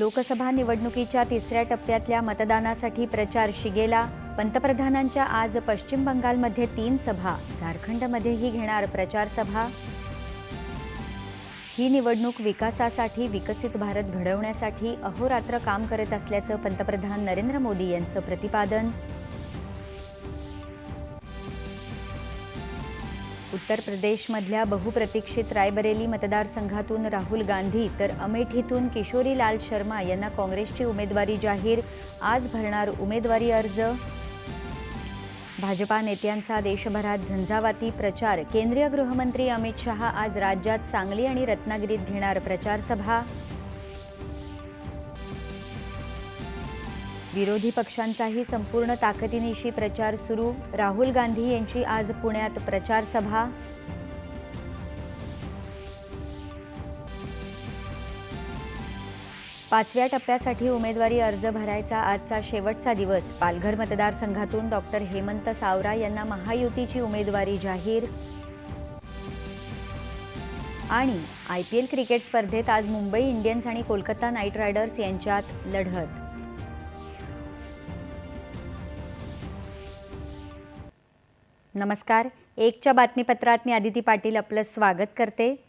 लोकसभा निवडणुकीच्या तिसऱ्या टप्प्यातल्या मतदानासाठी प्रचार शिगेला. पंतप्रधानांच्या आज पश्चिम बंगालमध्ये तीन सभा. झारखंडमध्येही घेणार प्रचार सभा. ही निवडणूक विकासासाठी विकसित भारत घडवण्यासाठी अहोरात्र काम करत असल्याचं पंतप्रधान नरेंद्र मोदी यांचं प्रतिपादन. उत्तर प्रदेशमधल्या बहुप्रतीक्षित रायबरेली मतदारसंघातून राहुल गांधी तर अमेठीतून किशोरीलाल शर्मा यांना काँग्रेसची उमेदवारी जाहीर. आज भरणार उमेदवारी अर्ज. भाजपा नेत्यांचा देशभरात झंझावाती प्रचार. केंद्रीय गृहमंत्री अमित शहा आज राज्यात सांगली आणि रत्नागिरीत घेणार प्रचार विरोधी पक्षांचाही संपूर्ण ताकदीनिशी प्रचार सुरू. राहुल गांधी यांची आज पुण्यात प्रचार सभा पाचव्या टप्प्यासाठी उमेदवारी अर्ज भरायचा आजचा शेवटचा दिवस. पालघर मतदारसंघातून डॉक्टर हेमंत सावरा यांना महायुतीची उमेदवारी जाहीर. आणि आय पी एल क्रिकेट स्पर्धेत आज मुंबई इंडियन्स आणि कोलकाता नाईट रायडर्स यांच्यात लढत. नमस्कार. एकच्या बातमीपत्रात मी आदिती पाटील आपलं स्वागत करते.